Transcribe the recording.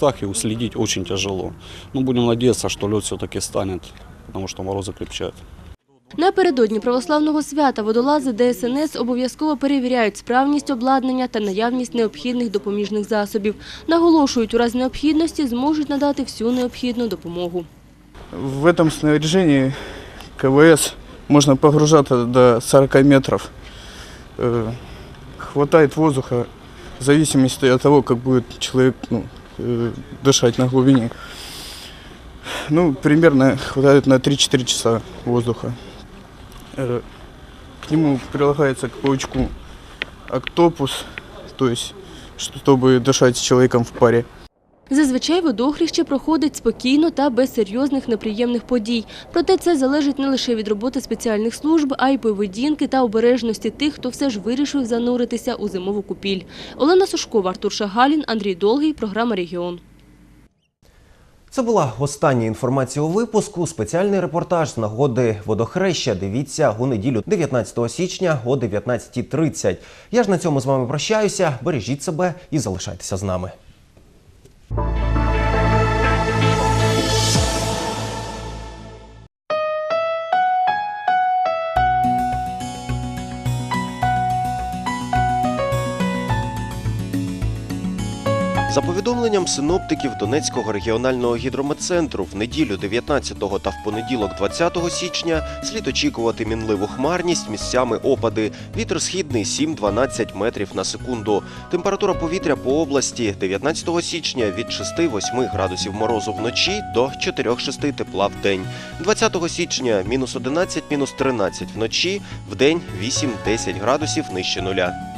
местах и уследить очень тяжело. Но будем надеяться, что лед все-таки станет, потому что морозы крепчают. Напередодні православного свята водолази ДСНС обов'язково перевіряють справність обладнання та наявність необхідних допоміжних засобів. Наголошують, у разі необхідності зможуть надати всю необхідну допомогу. В этом снаряжении КВС можно погружаться до 40 метров. Э, Хватает воздуха в зависимости от того, как будет человек ну, э, дышать на глубине. Ну, примерно хватает на 3-4 часа воздуха. Э, К нему прилагается к паучку октопус, то есть чтобы дышать с человеком в паре. Зазвичай водохреща проходить спокійно та без серйозних неприємних подій. Проте це залежить не лише від роботи спеціальних служб, а й поведінки та обережності тих, хто все ж вирішив зануритися у зимову купіль. Олена Сушкова, Артур Шагалін, Андрій Долгий, програма «Регіон». Це була остання інформація у випуску. Спеціальний репортаж з нагоди водохреща. Дивіться у неділю 19 січня о 19.30. Я ж на цьому з вами прощаюся. Бережіть себе і залишайтеся з нами. За повідомленням синоптиків Донецького регіонального гідрометцентру, в неділю 19 та в понеділок 20 січня слід очікувати мінливу хмарність, місцями опади. Вітер східний 7-12 метрів на секунду. Температура повітря по області 19 січня від 6-8 градусів морозу вночі до 4-6 тепла в день. 20 січня мінус 11, мінус 13 вночі, в день 8-10 градусів нижче нуля.